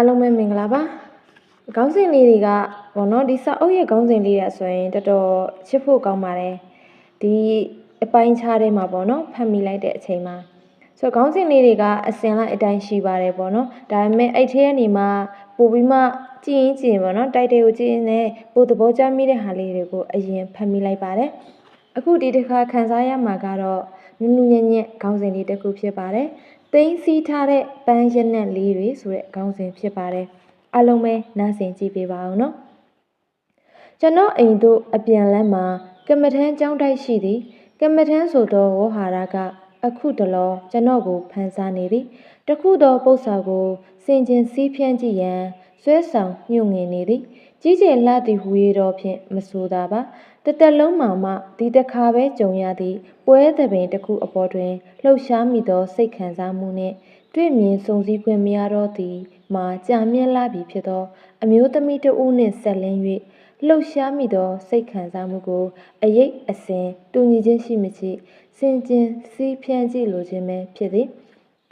အားလုံးပဲမင်္ဂလာပါခေါင်းစဉ်လေးတွေကဘောနော်ဒီစာအုပ်ရဲ့ခေါင်းစဉ်လေးတွေဆိုရင်တော်တော်ချစ်ဖို့ကောင်းပါတယ်ဒီအပိုင်းခြားထဲမှာပေါ့နော်ဖတ်မိလိုက်တဲ့အချိန်မှာဆိုတော့ခေါင်းစဉ်လေးတွေကအစင်လိုက်အတိုင်းရှိပါတယ်ပေါ့နော်ဒါပေမဲ့အဲ့ထဲကနေမှပို့ပြီးမှကြည့်ရင်ကြည့်ရင်ပေါ့နော်တိုက်တယ်ကိုကြည့်ရင်လည်းပို့သဘောကျမိတဲ့ဟာလေးတွေကိုအရင်ဖတ်မိလိုက်ပါတယ်အခုဒီတစ်ခါခန်းစားရမှာကတော့နုနုညံ့ညံ့ခေါင်းစဉ်လေးတစ်ခုဖြစ်ပါတယ် သိမ်းစီးထားတဲ့ပန်းရနက်လေးတွေဆိုတဲ့ခေါင်းစဉ်ဖြစ်ပါတယ်အားလုံးပဲနားဆင်ကြည့်ပေးပါအောင်နော်ကျွန်တော်အိမ်တို့အပြန်လမ်းမှာကမ္မထမ်းကျောင်းတိုက်ရှိသည်ကမ္မထမ်းဆိုသောဝေါ်ဟာရကအခုတလောကျွန်တော်ကိုဖန်ဆာနေသည်တခုသောပု္ပ္ပာကိုစင်ကျင်စီးဖြန်းကြည့်ရန်ဆွဲဆောင်ညှို့ငင်နေသည် ကြီးကျယ်လှသည်ဟူ၍တော့ဖြင့်မဆိုသာပါတသက်လုံးမှမှဒီတစ်ခါပဲကြုံရသည့်ပွဲသဘင်တစ်ခုအပေါ်တွင်လှုပ်ရှားမိသောစိတ်ခံစားမှုနှင့်တွေ့မြင်စုံစည်းခွင့်မရတော့သည်မှာကြာမြင့်လာပြီဖြစ်သော အမျိုးသမီးတဦးနှင့်ဆက်လင်း၍လှုပ်ရှားမိသောစိတ်ခံစားမှုကိုအယိတ်အစင်တူညီခြင်းရှိမရှိစင်ကျင်စီးဖြန်းကြည့်လိုခြင်းပဲဖြစ်သည်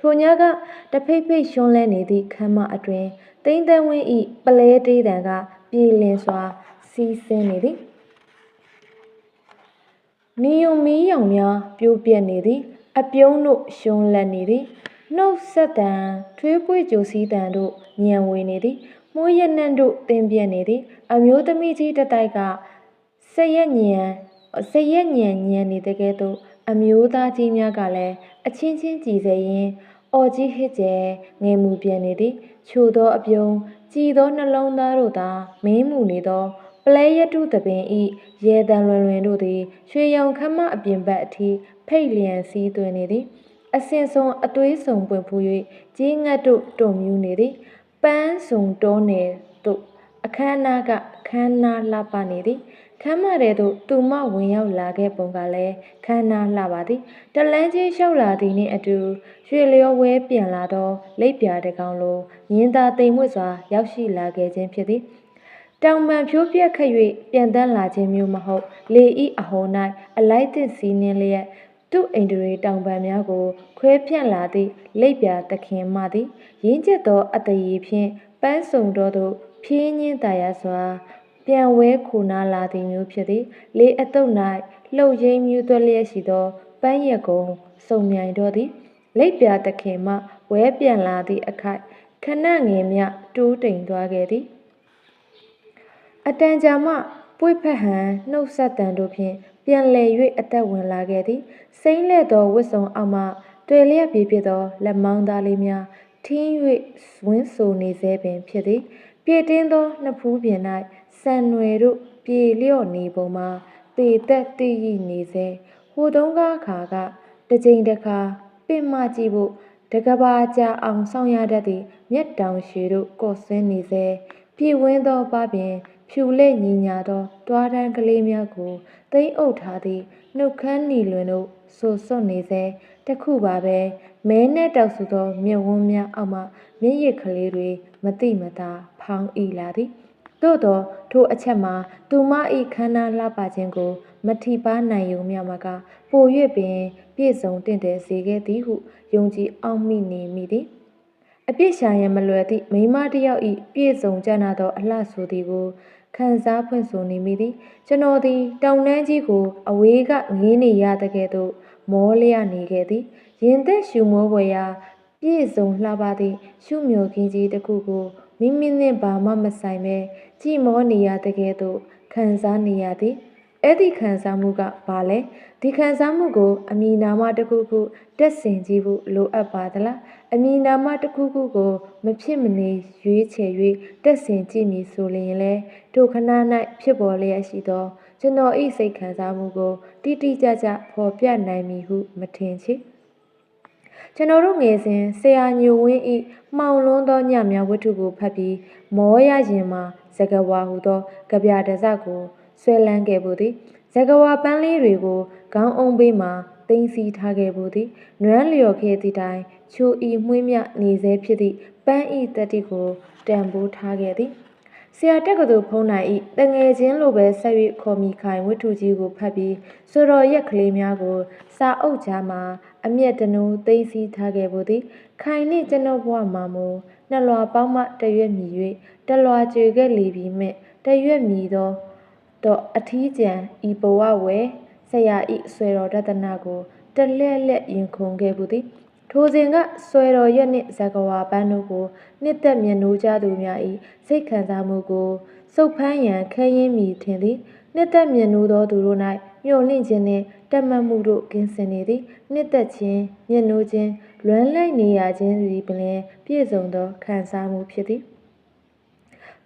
ထိုညကတဖိတ်ဖိတ်ရှွန်းလဲနေသည့်ခမ်းမအတွင်တိမ့်သိမ့်ဝင်းဤပလဲတေးတံကပြည်လင်စွာစီးဆင်းနေသည်နီယုံမီးရောင်များပြိုးပြက်နေသည် အပြုံးတို့ရှုံးလက်နေသည်နှုတ်ဆက်တံထွေးပွေကြိုစီးတံတို့ညံဝေနေသည်မိုးရနံ့တို့တင်းပြက်နေသည် အမျိုးသမီးကြီးတစ်တိုက်ကဆရက်ညံဆရက်ညံညံနေတဲ့ကဲ့သို့ အမျိုးသားကြီးများကလည်းအချင်းချင်းကြည်စေရင်အော်ကြီးဟစ်ကျဲငယ်မှုပြန်နေသည်ချိုသောအပြုံးကြည်သောနှလုံးသားတို့သာမင်းမှုနေသောပလဲရတုသပင်ဤရေတံလွင်လွင်တို့သည်ရွှေရောင်ခမ်းမအပြင်ဘက်အထိဖိတ်လျံစည်းသွင်းနေသည်အစင်ဆုံးအသွေးဆုံပွင့်ဖူး၍ကြီးငတ်တို့တုံမြူးနေသည်ပန်းစုံတောနယ်တို့အခမ်းအနားကခမ်းနားလှပနေသည်ခ မ်းမတဲ့သို့သူမဝင်ရောက်လာခဲ့ပုံကလည်းခမ်းနားလှပါသည်တလန်းချင်းလျှောက်လာသည်နှင့်အတူရွှေလျောဝဲပြန်လာသောလိပ်ပြာတကောင်လိုမြင်းသားတိမ်မွေ့စွာရောက်ရှိလာခဲ့ခြင်းဖြစ်သည်တောင်ပန်ဖြိုးပြက်ခတ်၍ပြန်တန်းလာခြင်းမျိုးမဟုတ်လေဤအဟုန်၌အလိုက်သင့်စီးနှင်းလျက်သူ့အိန္ဒြေတောင်ပန်များကိုခွဲဖြန့်လာသည့်လိပ်ပြာသခင်မသည်ရင်းကျက်သောအတရီဖြင့်ပန်းစုံတော်သို့ဖြင်းညင်းတရာစွာ ပြန်ဝဲခိုနာလာသည်မျိုးဖြစ်သည်လေအတုပ်၌လှုပ်ရင်းမြူးသွက်လျက်ရှိသောပန်းရက်ကုံစုံမြိုင်တော်သည်လိပ်ပြာသခင်မဝဲပြန်လာသည့်အခိုက်ခဏငယ်မြတိုးတိမ်သွားခဲ့သည်အတန်ကြာမှပွေဖက်ဟန်နှုတ်ဆက်တန်တို့ဖြင့်ပြန်လည်၍အသက်ဝင်လာခဲ့သည်စိမ့်လက်သောဝတ်စုံအောက်မှတွေ့လျက်ပြေဖြစ်သောလက်မောင်းသားလေးများထင်း၍ဝင်းဆိုနေစေပင်ဖြစ်သည်ပြေတင်းသောနှစ်ဖူးပြင်၌ဆ န်နွယ်တို့ပြေလျော့နေပုံမှာပေသက်တည်ရနေစေဟိုတုန်းကခါကတစ်ကြိမ်တစ်ခါပင်မကြည့်ဖို့တကဘာကြာအောင်ဆောင်ရတတ်သည့်မျက်တောင်ရှည်တို့ကော့ဆင်းနေစေပြေဝင်းသောပပင်ဖြူလက်ညီညာသောတွားတန်းကလေးများကိုသိမ့်အုပ်ထားသည့်နှုတ်ခမ်းနီလွင်တို့ဆူဆွတ်နေစေတခုပါပဲမဲနဲ့တောက်ဆူသောမြက်ဝန်းများအောက်မှမျက်ရည်ကလေးတွေမတိမတာဖောင်းဤလာသည် သို့သောထိုအချက်မှာသူမ၏ခန္ဓာလှပခြင်းကို မထီပါနိုင်ုံမြမကပို၍ပင် ပြည့်စုံတင့်တယ်စေခဲ့သည်ဟုယုံကြည်အောင်မိနေမိသည်အပြစ်ရှာရန်မလွယ်သည့်မိန်းမတစ်ယောက်၏ပြည့်စုံကြနာသောအလှဆိုသည်ကိုခံစားဖွင့်ဆိုနေမိသည်ကျွန်တော်သည်တောင်တန်းကြီးကို အဝေးကငေးနေရတဲ့ကဲ့သို့မောလျနေခဲ့သည်ရင်သက်ရှူမောပွေရာ ပြည့်စုံလှပသည့်ရှုမြော်ခင်းကြီးတစ်ခုကို မိမိနှင့်ဘာမှမဆိုင်ပဲကြည်မောနေရတဲ့ကဲ့သို့ခံစားနေရသည်အဲ့ဒီခံစားမှုကဘာလဲဒီခံစားမှုကိုအမီနာမတစ်ခုခုတက်ဆင်ကြည့်ဖို့လိုအပ်ပါသလားအမီနာမတစ်ခုခုကိုမဖြစ်မနေရွေးချယ်၍တက်ဆင်ကြည့်မည်ဆိုလျင်လေတို့ခဏ၌ဖြစ်ပေါ်လျက်ရှိသော ကျွန်တော်ဤစိတ်ခံစားမှုကိုတိတိကျကျဖော်ပြနိုင်မည်ဟုမထင်ချေ ကျွန်တော်တို့ငယ်စဉ်ဆရာညိုဝင်းဤမှောင်လွန်းသောညများဝတ္ထုကိုဖတ်ပြီးမောရရင်မှာဇဂဝါဟုသောကြပြတစကိုဆွဲလန်းခဲ့ဘူးသည်ဇဂဝါပန်းလေးတွေကိုခေါင်းအုံးပေးမှသိမ့်စီထားခဲ့ဘူးသည်နွမ်းလျော်ခဲ့သည့်တိုင်ချိုဤမှွေးမြနေစေဖြစ်သည့်ပန်းဤတတိကိုတံပိုးထားခဲ့သည် ဆရာတက်ကတူဖုံးနိုင်ဤတငယ်ချင်းလိုပဲဆက်၍ခေါ်မိခိုင်ဝတ္ထုကြီးကိုဖတ်ပြီးဆိုတော်ရက်ကလေးများကို စာအုပ်ကြားမှာ အမျက်တနိုးသိမ်းဆည်းထားခဲ့ဖို့သည်ခိုင်နှင့်ကျွန်ုပ်ဘဝမှာမူနှစ်လွာပေါင်းမှတရွက်မြည်၍တလွာကြွေခဲ့လေပြီမဲ့တရွက်မြည်သောတော့အထီးကျန်ဤဘဝဝယ်ဆရာဤဆွေတော်တဒနာကိုတလဲ့လက်ရင်ခုန်ခဲ့ဘူးသည် ထိုစဉ်ကဆွဲတော်ရက်နှင့်ဇကဝါပန်းတို့ကိုနှစ်သက်မြတ်နိုးကြသူများ၏စိတ်ခံစားမှုကိုစုပ်ဖမ်းရန်ခဲရင်းမိထင်သည်နှစ်သက်မြတ်နိုးသောသူတို့၌မျှော်လင့်ခြင်းနှင့်တက်မှတ်မှုတို့ကင်းစင်နေသည်နှစ်သက်ခြင်းမြတ်နိုးခြင်းလွမ်းလိုက်နေရခြင်းသည်ပင်ပြည့်စုံသောခံစားမှုဖြစ်သည်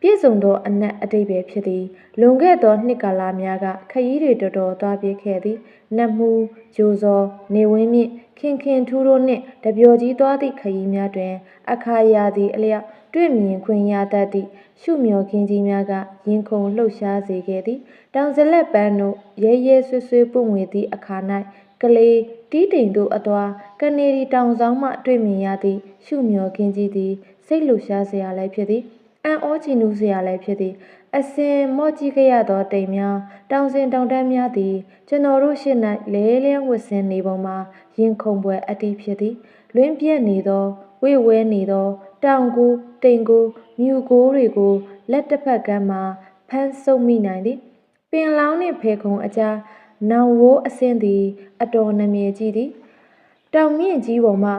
ပြည့်စုံသောအနက်အတိတ်ပဲဖြစ်သည်လွန်ခဲ့သောနှစ်ကာလများကခရီးတွေတော်တော်သွားပြခဲ့သည်နတ်မှုဂျိုစောနေဝင်းမြင့်ခင်ခင်ထူးတို့နှင့်တပျော်ကြီးသွားသည့်ခရီးများတွင် အခါရာသည့်အလျောက်တွေ့မြင်ခွင့်ရတတ်သည့်ရှုမျောခင်းကြီးများကရင်ခုန်လှုပ်ရှားစေခဲ့သည်တောင်စလက်ပန်းတို့ရဲရဲဆွေးဆွေးပွင့်ဝင်သည့်အခါ၌ကလေးတီးတိမ်တို့အသွာကနေဒီတောင်ဆောင်မှတွေ့မြင်ရသည့်ရှုမျောခင်းကြီးသည်စိတ်လှုပ်ရှားစရာလည်းဖြစ်သည် အံ့ဩချီနူးစရာလည်းဖြစ်သည်အစင်မော့ကြည့်ခဲ့ရသောတိမ်များတောင်စင်တောင်တန်းများသည်ကျွန်တော်တို့ရှေ့၌လဲလဲဝတ်ဆင်နေပုံမှာရင်ခုန်ပွဲအတိဖြစ်သည်လွင်းပြက်နေသောဝေဝဲနေသော တောင်ကိုတိမ်ကိုမြူကိုတွေကိုလက်တစ်ဖက်ကမ်းမှာဖမ်းဆုပ်မိနိုင်သည်ပင်လောင်းနှင့်ဖေခုံအကြားနောင်ဝိုးအဆင်းသည် အတော်နမြဲကြီးသည်တောင်မြင့်ကြီးပေါ်မှ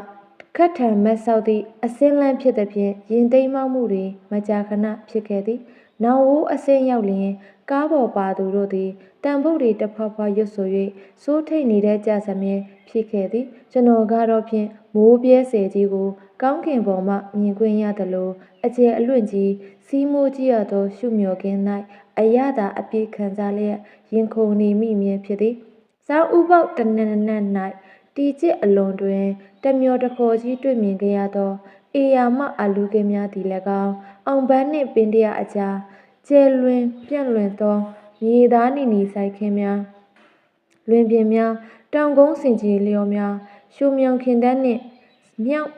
ခတ်ထန်မက်ဆောက်သည့်အစင်းလန်းဖြစ်သည်ဖြင့်ရင်သိမ်းမောက်မှုတွေမကြာခဏဖြစ်ခဲ့သည်။နောင်ဝိုးအစင်းရောက်လျင်ကားပေါ်ပါသူတို့သည်တန်ဖို့တွေတဖွာဖွာရွတ်ဆို၍စိုးထိတ်နေတဲ့ကြစမြဲဖြစ်ခဲ့သည်။ကျွန်တော်ကတော့ဖြင့်မိုးပြဲဆယ်ကြီးကိုကောင်းကင်ပေါ်မှမြင်ခွင့်ရသလိုအကျယ်အလွင့်ကြီးစီးမိုးကြီးရသောရှုမျောခင်း၌အရသာအပြည့်ခံစားလျက်ရင်ခုန်နေမိမြင်ဖြစ်သည်။စောင်းဥပေါက်တနနန၌ တီကျစ်အလွန်တွင်တမျောတခေါ်ကြီးတွေ့မြင်ခဲ့ရသောအေယာမအလူကဲများသည်၎င်းအောင်ပန်းနှင့်ပင်တရအကြားကျဲလွင်ပြန့်လွင်သောမြေသားနီနီဆိုင်ခင်းများလွင်ပြင်များတောင်ကုန်းစင်ကြီးလျော်များရှုမြောင်ခင်တန်းနှင့်မြောက်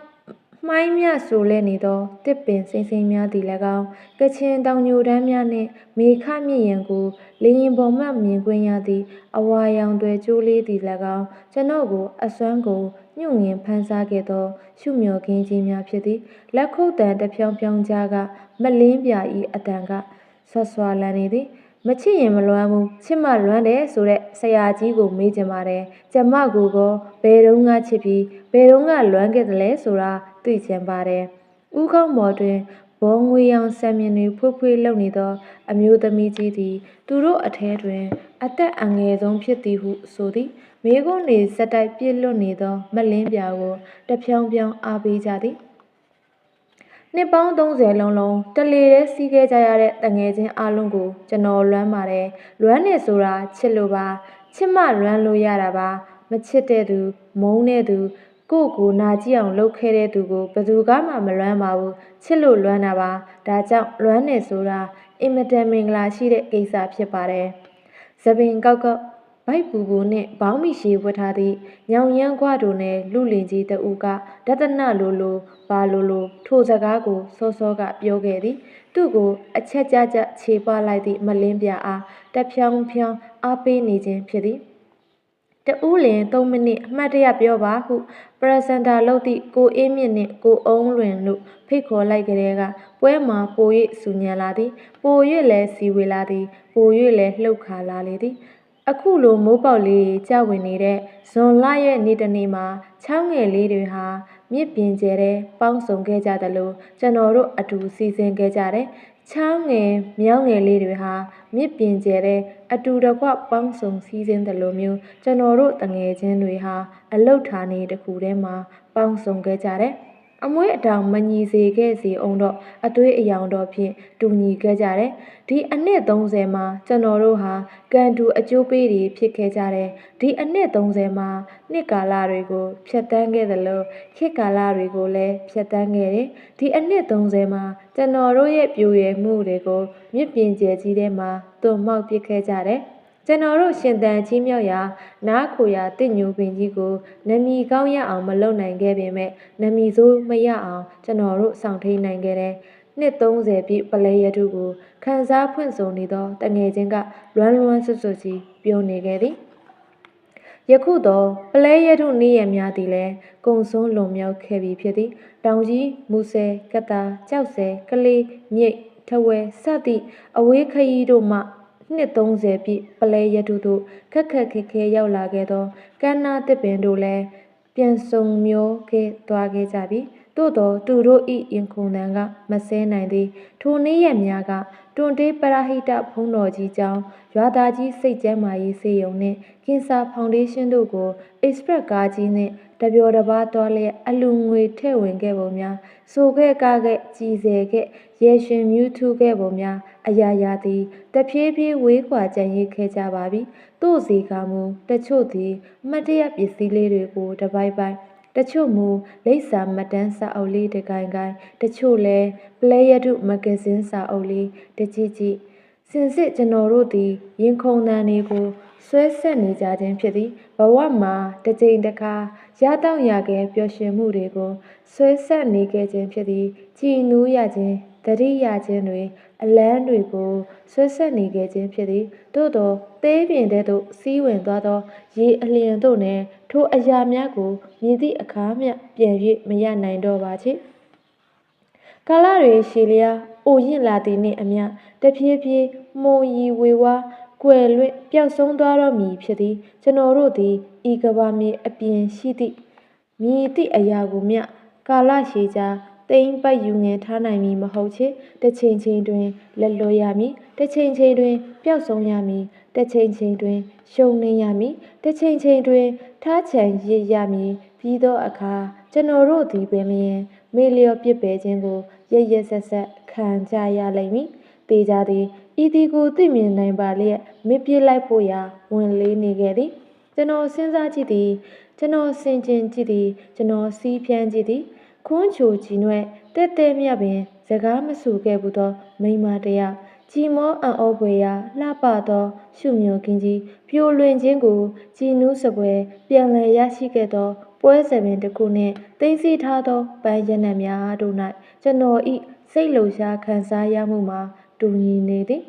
မှိုင်းမြဆိုလဲနေသောတစ်ပင်စိမ့်စိမ့်များသည်၎င်းကချင်တောင်ညိုတန်းများနှင့်မေခမြင့်ရန်ကိုလေရင်ပေါ်မှမြင်ကွင်းရသည့်အဝါရောင်တွေကျိုးလေးသည်၎င်းကျွန်ုပ်ကိုအစွမ်းကုန်ညှို့ငင်ဖန်ဆားခဲ့သောရှုမြော်ခင်းကြီးများဖြစ်သည်လက်ခုပ်တန်တဖြောင်ဖြောင်ကြားကမလင်းပြဤအတန်ကဆွတ်ဆွာလန်နေသည် မချစ်ရင်မလွမ်းဘူးချစ်မှလွမ်းတယ်ဆိုတဲ့ဆရာကြီးကိုမေးကြပါတယ်ကျမကိုကဘယ်တော့ငါချစ်ပြီးဘယ်တော့ငါလွမ်းခဲ့တယ်လဲဆိုတာသိချင်ပါတယ်ဥကောင်းမော်တွင်ဘောငွေရောင်ဆံမြင်တွေဖွေးဖွေးလှုပ်နေသော အမျိုးသမီးကြီးသည် သူတို့အထဲတွင် အသက်အငယ်ဆုံးဖြစ်သည်ဟုဆိုသည်မိကုန်းနေစက်တိုက်ပြည့်လွတ်နေသော မလင်းပြာကိုတဖြောင်းဖြောင်းအားပေးကြသည် နှစ်ပေါင်း30လုံးလုံးတလေတဲ့စီးခဲ့ကြရတဲ့တငယ်ချင်းအလုံးကိုကျွန်တော်လွမ်းပါတယ်လွမ်းနေဆိုတာချစ်လို့ပါချစ်မှလွမ်းလို့ရတာပါမချစ်တဲ့သူမုန်းတဲ့သူကိုယ့်ကိုနာကြည့်အောင်လုပ်ခဲ့တဲ့သူကိုဘယ်သူကမှမလွမ်းပါဘူးချစ်လို့လွမ်းတာပါဒါကြောင့်လွမ်းနေဆိုတာအင်မတန်မင်္ဂလာရှိတဲ့ကိစ္စဖြစ်ပါတယ်သပင်ကောက်ကောက် ဗိုက်ပူပူနှင့်ဘောင်းမီရှည်ဝတ်ထားသည့်ညောင်ရမ်းခွတို့နယ်လူလင်ကြီးတဦးကဒသနလိုလိုဘာလိုလိုထိုစကားကိုစောစောကပြောခဲ့သည် သူ့ကိုအချက်ကြကြခြေပလိုက်သည့်မလင်းပြအားတဖြောင်းဖြောင်းအားပေးနေခြင်းဖြစ်သည်တူးလင်3မိနစ်အမှတ်တရပြောပါဟုပရက်စင်တာလုပ်သည့်ကိုအေးမြင့်နှင့်ကိုအုံးလွင်တို့ဖိတ်ခေါ်လိုက်ကြတဲ့ကပွဲမှာပို၍စူညံလာသည် ပို၍လည်းစီဝေလာသည် ပို၍လည်းလှုပ်ခါလာလေသည် အခုလိုမိုးပေါက်လေးကြဝင်နေတဲ့ဇွန်လရဲ့နေ့တစ်နေ့မှာချောင်းငယ်လေးတွေဟာမြစ်ပြင်ကျဲတဲ့ပေါင်းစုံခဲ့ကြသလိုကျွန်တော်တို့အတူစီစဉ်ခဲ့ကြတယ်။ချောင်းငယ်မြောင်းငယ်လေးတွေဟာမြစ်ပြင်ကျဲတဲ့အတူတကွပေါင်းစုံစီစဉ်သလိုမျိုးကျွန်တော်တို့တငယ်ချင်းတွေဟာအလုတ်ဌာနေတစ်ခုထဲမှာပေါင်းစုံခဲ့ကြတယ်။ အမွေးအတောင်မညီစေခဲ့စီအောင်တော့အသွေးအယောင်တော့ဖြင့်တူညီခဲ့ကြတယ်ဒီအနှစ်30မှာကျွန်တော်တို့ဟာကန်တူအကျိုးပေးတွေဖြစ်ခဲ့ကြတယ်ဒီအနှစ်30မှာနှစ်ကာလတွေကိုဖြတ်တန်းခဲ့သလိုခေတ်ကာလတွေကိုလည်းဖြတ်တန်းခဲ့တယ်ဒီအနှစ်30မှာကျွန်တော်တို့ရဲ့ပြိုရယ်မှုတွေကိုမြစ်ပြင်ကျယ်ကြီးထဲမှာသွန်မောက်ပစ်ခဲ့ကြတယ် ကျွန်တော်တို့ရှင်တန်ကြီးမြောက်ရာနားခိုရာတင့်ညူပင်ကြီးကိုနမီကောင်းရအောင်မလုပ်နိုင်ခဲ့ပေမဲ့နမီဆိုးမရအောင်ကျွန်တော်တို့ဆောင်ထိန်နိုင်ခဲ့တဲ့နှစ်30ပြည့်ပလဲရတုကိုခန်းစားဖွင့်ဆိုနေသောတငယ်ချင်းကလွမ်းလွမ်းဆွတ်ဆွတ်ကြီးပြောနေခဲ့သည်ယခုတော့ပလဲရထုနေ့ရက်များသည်လည်းကုံဆုံးလွန်မြောက်ခဲ့ပြီဖြစ်သည်တောင်ကြီးမူဆယ်ကတာကြောက်ဆယ်ကလေးမြိတ်ထဝဲစသည့်အဝေးခရီးတို့မှ နှစ်30ပြည့်ပလဲရထုတို့ခက်ခက်ခဲခဲရောက်လာခဲ့သောကန္နာတစ်ပင်တို့လည်းပြန်ဆုံမျောခဲ့သွားခဲ့ကြပြီ သို့တော်သူတို့ဤရင်ခုန်တန်ကမဆဲနိုင်သေးထိုနေ့ရက်များကတွန်တေးပရဟိတဘုံတော်ကြီးကျောင်းရွာသားကြီးစိတ်ကျမ်းမာရေးစေယုံနှင့်ကင်ဆာဖောင်ဒေးရှင်းတို့ကို express ကားကြီးနှင့်တပျော်တစ်ပါးတော်လျက်အလူငွေထည့်ဝင်ခဲ့ပုံများဆိုခဲ့ကားခဲ့ကြည်စဲခဲ့ရေရှင်မြူးထူးခဲ့ပုံများအရာရာသည်တဖြည်းဖြည်းဝေးကွာကြံ့ရစ်ခဲ့ကြပါပြီတို့စီကမူတချို့သည်အမတ်တရပစ္စည်းလေးတွေကိုတပိုက်ပိုက် တချို့မူလိပ်စာမတန်းစာအုပ်လေးတစ်ကိုင်ကိုင်တချို့လဲပလဲရတုမဂဇင်းစာအုပ်လေးတစ်ကြည့်ကြည့်စင်စစ်ကျွန်တော်တို့သည်ရင်ခုန်တန်တွေကိုဆွဲဆက်နေကြခြင်းဖြစ်သည်ဘဝမှာတစ်ကြိမ်တစ်ခါရတောင့်ရခဲ့ပျော်ရွှင်မှုတွေကိုဆွဲဆက်နေခဲ့ခြင်းဖြစ်သည်ကြည်နူးရခြင်း တတိယခြင်းတွေအလန်းတွေကိုဆွဲဆက်နေခဲ့ခြင်းဖြစ်သည်သို့သောသေးပြင်တဲ့သို့စီးဝင်သွားသောရေအလျင်တို့နှင့်ထိုအရာများကိုမြည်သည့်အခါမျှပြန်၍မရနိုင်တော့ပါချေကာလတွေရှည်လျားအိုရင့်လာသည်နှင့်အမျှတဖြည်းဖြည်းမှုံရီဝေဝါးကွယ်လွင့်ပျောက်ဆုံးသွားတော့မည်ဖြစ်သည်ကျွန်တော်တို့သည်ဤကဘာမြေအပြင်ရှိသည့်မြည်သည့်အရာကိုမျှကာလရှည်ကြာ တိမ်ပတ်ယူငင်ထားနိုင်မည်မဟုတ်ချေတစ်ချိန်ချိန်တွင်လက်လွတ်ရမည်တစ်ချိန်ချိန်တွင်ပျောက်ဆုံးရမည်တစ်ချိန်ချိန်တွင်ရှုံနေရမည်တစ်ချိန်ချိန်တွင်ထားချန်ရစ်ရမည်ပြီးသောအခါကျွန်တော်တို့သည်ပင်လျင်မေလျော်ပြစ်ပယ်ခြင်းကိုရရဆက်ဆက်ခံကြရလိမ့်မည်တေကြသည်ဤသည်ကိုသိမြင်နိုင်ပါလျက်မပြစ်လိုက်ဖို့ရာဝင်လေးနေခဲ့သည်ကျွန်တော်စဉ်းစားကြည့်သည်ကျွန်တော်ဆင်ခြင်ကြည့်သည်ကျွန်တော်စီးဖြန်းကြည့်သည် ခွန်းချိုကြည်နွဲ့တဲ့တဲ့မြတ်ပင် စကားမဆူခဲ့ဘူးသော မိမတယောက်ကြည်မောအံ့ဩဖွယ်ရာလှပသော ရှုမြုံကင်းကြီးပြိုလွင်ခြင်းကိုကြည်နူးစပွဲပြန်လည်ရရှိခဲ့သော ပွဲစပင်တစ်ခုနှင့်သိသိထားသောပန်းရနံ့များတို့၌ကျွန်တော်ဤစိတ်လှုပ်ရှားခံစားရမှုမှာတူညီနေသည်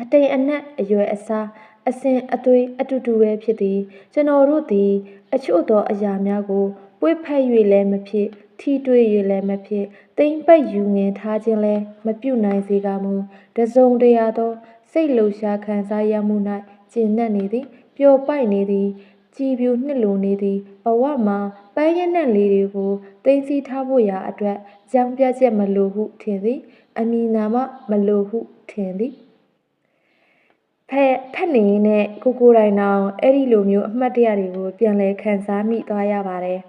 အတိမ်အနက်အရွယ်အစားအစဉ်အသွေးအတူတူပဲဖြစ်သည်ကျွန်တော်တို့သည် အချို့သောအရာများကို ပွေ့ဖက်၍လည်းမဖြစ်ထီတွေး၍လည်းမဖြစ်တိမ်ပတ်ယူငင်ထားခြင်းလည်းမပြုနိုင်စေကမူတစုံတရာသော စိတ်လှုပ်ရှားခံစားရမှု၌ကျဉ်နှံ့နေသည်ပျော်ပိုက်နေသည်ကြည်ပြူနှစ်လိုနေသည်ဘဝမှာပန်းရနံ့လေးတွေကိုသိသိထားဖို့ရာအတွက်ကြောင်းပြချက်မလိုဟုထင်သည် အမီနာမမလိုဟုထင်သည်ဖက်ဖက်နေနဲ့ကိုကိုတိုင်တောင်အဲ့ဒီလိုမျိုးအမှတ်တရတွေကိုပြန်လဲခံစားမိသွားရပါတယ်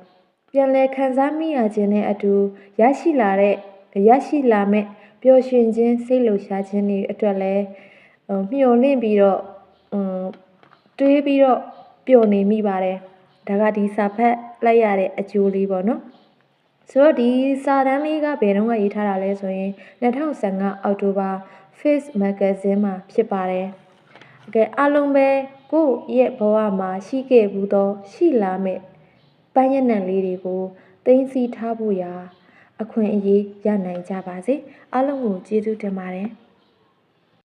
ပြန်လဲခံစားမိရခြင်းနဲ့အတူရရှိလာတဲ့ရရှိလာမဲ့ပျော်ရွှင်ခြင်းစိတ်လှုပ်ရှားခြင်းတွေအတွက်လဲမျှော်လင့်ပြီးတော့တွေးပြီးတော့ပျော်နေမိပါတယ်ဒါကဒီစာဖတ်လိုက်ရတဲ့အကျိုးလေးပေါ့နော်ဆိုတော့ဒီစာတမ်းလေးကဘယ်တော့မှရေးထားတာလဲဆိုရင်2015အောက်တိုဘာ Face Magazine မှာဖြစ်ပါတယ်။ကဲအားလုံးပဲကိုယ့်ရဲ့ဘဝမှာရှိခဲ့ဘူးသောရှိလာမဲ့ ပန်းရနံလေးတွေကိုသိသိထားဖို့ရာ အခွင့်အရေးရနိုင်ကြပါစေ။အားလုံးကိုကျေးဇူးတင်ပါတယ်။